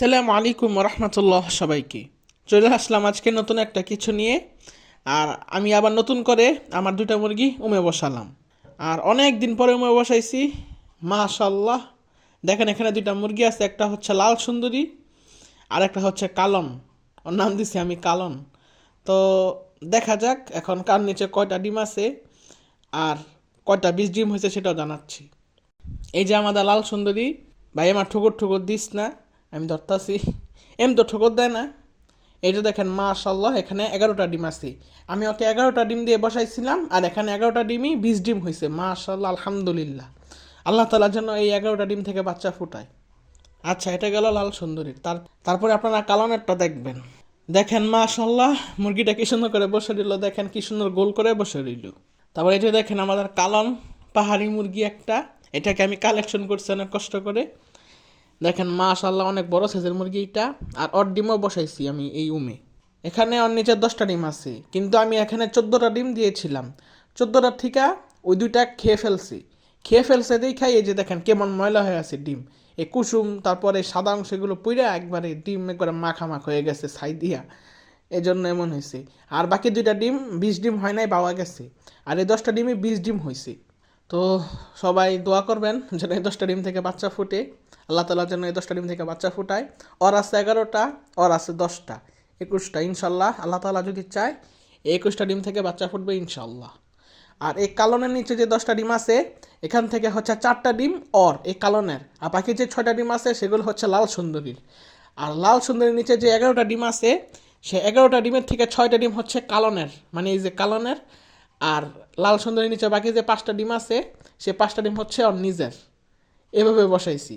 আসসালামু আলাইকুম রহমতুল্লাহ সবাইকে। চলে আসলাম আজকে নতুন একটা কিছু নিয়ে, আর আমি আবার নতুন করে আমার দুটা মুরগি উমে বসালাম। আর অনেক দিন পরে উমে বসাইছি মাশাল্লাহ দেখেন এখানে দুইটা মুরগি আছে, একটা হচ্ছে লাল সুন্দরী, আর একটা হচ্ছে কালন ওর নাম দিছি আমি কালন তো দেখা যাক এখন কার নিচে কয়টা ডিম আছে, আর কয়টা বীজ ডিম হয়েছে সেটাও জানাচ্ছি। এই যে আমাদের লাল সুন্দরী, ভাই আমার ঠুকুর ঠুকুর দিস না। আমি ধরতাছি। এম তো ঠুকুর দেয় না। এই যে দেখেন মাশাল্লাহ এখানে এগারোটা ডিম আছে। আমি ওকে এগারোটা ডিম দিয়ে বসাইছিলাম, আর এখানে এগারোটা ডিমই বিশ ডিম হয়েছে মাশাল্লাহ আলহামদুলিল্লাহ। আল্লাহ তালার জন্য এই এগারোটা ডিম থেকে বাচ্চা ফুটায়। আচ্ছা এটা গেল লাল সুন্দরীর। তার, তারপরে আপনারা কালানেরটা দেখবেন। দেখেন মাশাল্লাহ মুরগিটা কি সুন্দর করে বসে রইল। দেখেন, কি সুন্দর গোল করে বসে রইল। তারপর এটা দেখেন, আমাদের কালন, পাহাড়ি মুরগি একটা। এটাকে আমি কালেকশন করছি অনেক কষ্ট করে। দেখেন মাশাল্লাহ অনেক বড় মুরগি এটা আর অর ডিমও বসাইছি আমি এই উমে। এখানে ওর নিচে দশটা ডিম আছে। কিন্তু আমি এখানে চোদ্দোটা ডিম দিয়েছিলাম। চোদ্দোটা ঠিকা ওই দুইটা খেয়ে ফেলছি। খেয়ে ফেলছে দেখাই এই যে দেখেন কেমন ময়লা হয়ে আছে ডিম। এই কুসুম, তারপরে সাদা অংশ এগুলো পুইরা একবারে ডিম একবারে মাখামাখ হয়ে গেছে ছাই দিয়া। এই জন্য এমন হয়েছে আর বাকি দুইটা ডিম, বিশ ডিম হয় নাই, পাওয়া গেছে। আর এই দশটা ডিমই বিশ ডিম হয়েছে তো সবাই দোয়া করবেন যেন এই দশটা ডিম থেকে বাচ্চা ফুটে। আল্লাহ তালার জন্য এই দশটা ডিম থেকে বাচ্চা ফুটায়। ওর আছে এগারোটা, ওর আছে দশটা। একুশটা ইনশাল্লাহ আল্লাহ তালা যদি চায়, এই একুশটা ডিম থেকে বাচ্চা ফুটবে ইনশাল্লাহ আর এই কালনের নিচে যে দশটা ডিম আছে, এখান থেকে হচ্ছে চারটা ডিম অর এই কালনের। আর বাকি যে ছয়টা ডিম আছে, সেগুলো হচ্ছে লাল সুন্দরীর। আর লাল সুন্দরীর নিচে যে এগারোটা ডিম আছে, সে এগারোটা ডিমের থেকে ছয়টা ডিম হচ্ছে কালনের। মানে এই যে কালনের আর লাল সুন্দরীর নিচে বাকি যে পাঁচটা ডিম আছে, সে পাঁচটা ডিম হচ্ছে ওর নিজের। এভাবে বসাইছি।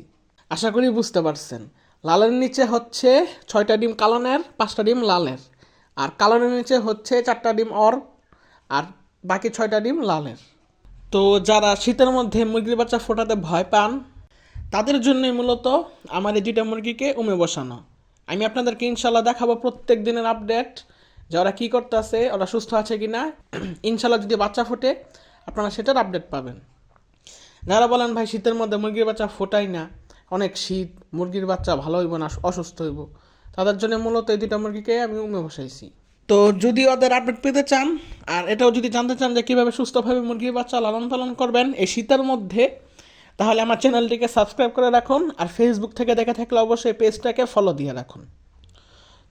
আশা করি বুঝতে পারছেন। লালের নিচে হচ্ছে ছয়টা ডিম কালনের, পাঁচটা ডিম লালের। আর কালনের নিচে হচ্ছে চারটা ডিম অর আর বাকি ছয়টা ডিম লালের। তো যারা শীতের মধ্যে মুরগির বাচ্চা ফোটাতে ভয় পান, তাদের জন্যই মূলত আমার এই দুইটা মুরগিকে উমে বসানো। আমি আপনাদেরকে ইনশাল্লাহ দেখাবো প্রত্যেক দিনের আপডেট। যে ওরা কী করতেছে, ওরা সুস্থ আছে কি না ইনশাল্লাহ যদি বাচ্চা ফোটে, আপনারা সেটার আপডেট পাবেন। যারা বলেন, ভাই, শীতের মধ্যে মুরগির বাচ্চা ফোটাই না, অনেক শীত, মুরগির বাচ্চা ভালো হইব না, অসুস্থ হইব। তাদের জন্য মূলত এই দুটা মুরগিকে আমি উমে বসাইছি। তো যদি ওদের আপডেট পেতে চান, আর এটাও যদি জানতে চান যে কীভাবে সুস্থভাবে মুরগির বাচ্চা লালন পালন করবেন এই শীতের মধ্যে, তাহলে আমার চ্যানেলটিকে সাবস্ক্রাইব করে রাখুন, আর ফেসবুক থেকে দেখে থাকলে অবশ্যই পেজটাকে ফলো দিয়ে রাখুন।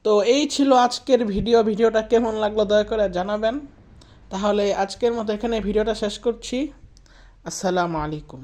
তো এই ছিল আজকের ভিডিও। ভিডিওটা কেমন লাগল দয়া করে জানাবেন। তাহলে আজকের মতো এখানে ভিডিওটা শেষ করছি। আসসালামু আলাইকুম।